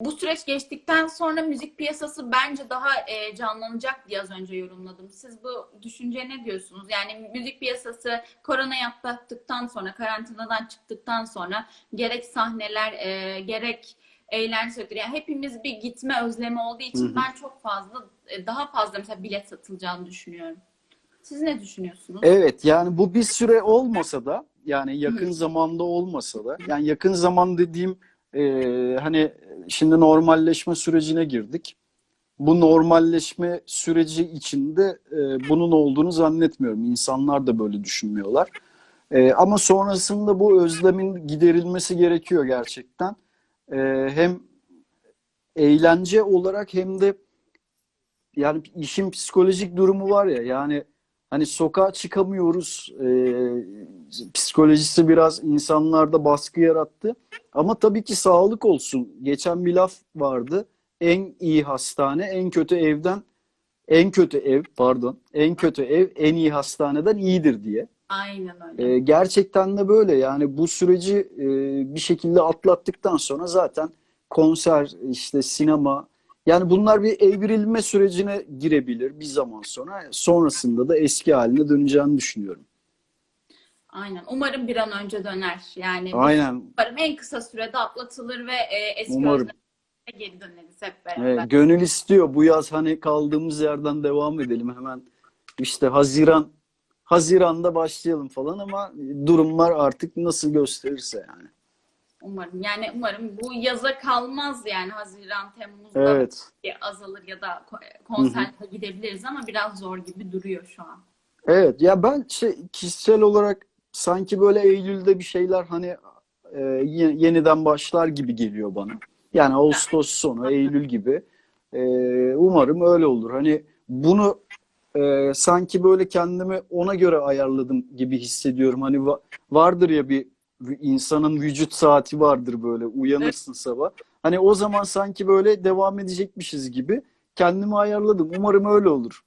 bu süreç geçtikten sonra müzik piyasası bence daha e, canlanacak diye az önce yorumladım. Siz bu düşünceye ne diyorsunuz? Yani müzik piyasası koronayı atlattıktan sonra, karantinadan çıktıktan sonra gerek sahneler, e, gerek eğlence sektörü. Yani hepimiz bir gitme özlemi olduğu için Hı hı. ben çok fazla, e, daha fazla mesela bilet satılacağını düşünüyorum. Siz ne düşünüyorsunuz? Evet yani bu bir süre olmasa da yani yakın zamanda olmasa da yani yakın zaman dediğim e, hani şimdi normalleşme sürecine girdik. Bu normalleşme süreci içinde e, bunun olduğunu zannetmiyorum. İnsanlar da böyle düşünmüyorlar. E, ama sonrasında bu özlemin giderilmesi gerekiyor gerçekten. E, hem eğlence olarak hem de yani işin psikolojik durumu var ya yani hani sokağa çıkamıyoruz e, psikolojisi biraz insanlarda baskı yarattı. Ama tabii ki sağlık olsun. Geçen bir laf vardı. En iyi hastane en kötü evden en kötü ev pardon en kötü ev en iyi hastaneden iyidir diye. Aynen öyle. E, gerçekten de böyle yani bu süreci e, bir şekilde atlattıktan sonra zaten konser işte sinema yani bunlar bir evrilme sürecine girebilir bir zaman sonra. Sonrasında da eski haline döneceğini düşünüyorum. Aynen. Umarım bir an önce döner. Yani Aynen. umarım en kısa sürede atlatılır ve e, eski Umarım. geri döneriz hep beraber. Evet, gönül istiyor bu yaz hani kaldığımız yerden devam edelim hemen. İşte Haziran Haziran'da başlayalım falan ama durumlar artık nasıl gösterirse yani. Umarım. Yani umarım bu yaza kalmaz yani Haziran, Temmuz'da Evet. azalır ya da ko- konserlere gidebiliriz ama biraz zor gibi duruyor şu an. Evet ya ben şey kişisel olarak sanki böyle Eylül'de bir şeyler hani e, ye- yeniden başlar gibi geliyor bana. Yani Ağustos sonu, Eylül gibi. E, umarım öyle olur. Hani bunu e, sanki böyle kendimi ona göre ayarladım gibi hissediyorum. Hani va- vardır ya bir insanın vücut saati vardır böyle uyanırsın sabah. Hani o zaman sanki böyle devam edecekmişiz gibi kendimi ayarladım. Umarım öyle olur.